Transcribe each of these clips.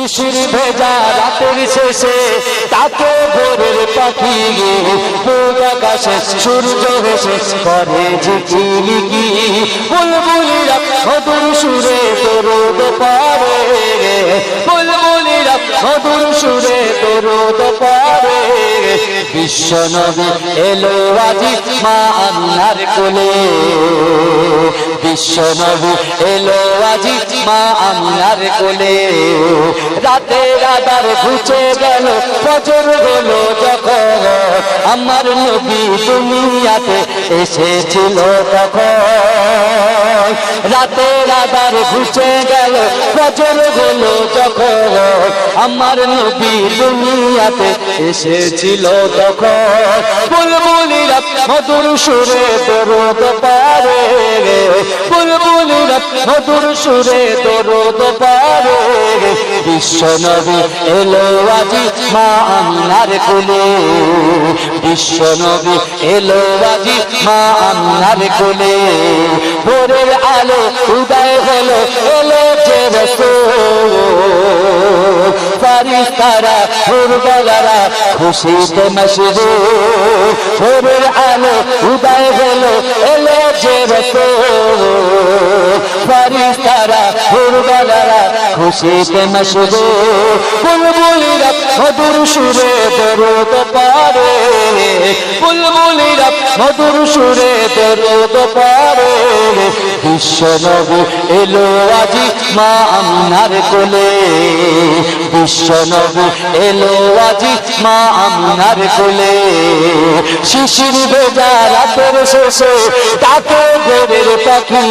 শিশির ভেজা রাতের শেষে তাকে ভোরের পাখি গে আকাশে সূর্য হেসে করে ঝিকিমিকি বুলবুলিরা মধুর সুরে দরুদ পারে বুলবুলিরা মধুর সুরে দরুদ পারে বিশ্ব নবী এলো আজি মা আন্নার কোলে। বিশ্ব নবী এলো আজি মা আন্নার কোলে। রাতে রাদার ঘুচে গেল, ফজর হলো যখন। আমার নবী দুনিয়াতে এসেছিল তখন। রাতে রাদার ঘুচে গেল, ফজর হলো যখন। আমার নবী দুনিয়াতে এসেছিল তখন। বুলবুলিরা মধুর সুরে দরদ পারে। বুলবুলিরা মধুর সুরে দরদ পারে। বিশ্ব নবী এলো আজি মা আন্নার কোলে। বিশ্ব নবী এলো আজি মা আন্নার কোলে। ভোরের আলো উদয় হলো, এলো যে ফারিস্তারা খুশিতে ভোরের আলো উদয় হলো, এলো যে রসুল। ফারিস্তারা ফুরবলারা খুশিতে মশরু বুলবুলিরা মধুর সুরে দরদ পারে। বুলবুলিরা মধুর সুরে দরদ পারে। বিশ্ব নবী এলো আজি মা আমনার কোলে। বিশ্ব নবী এলো আজি মা আমনার কোলে। শিশির ভেজা রাতের শেষে তাকে পাখি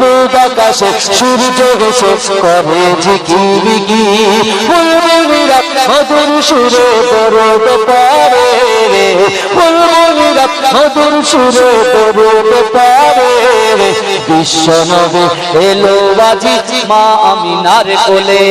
পূব আকাশে সূর্য হেসে করে ঝিকিমিকি বুলবুলিরা মধুর সুরে দরদ পারে বুলবুলিরা মধুর সুরে দরদ পারে বিশ্ব নবী এলো বাজি মা আমিনার কোলে।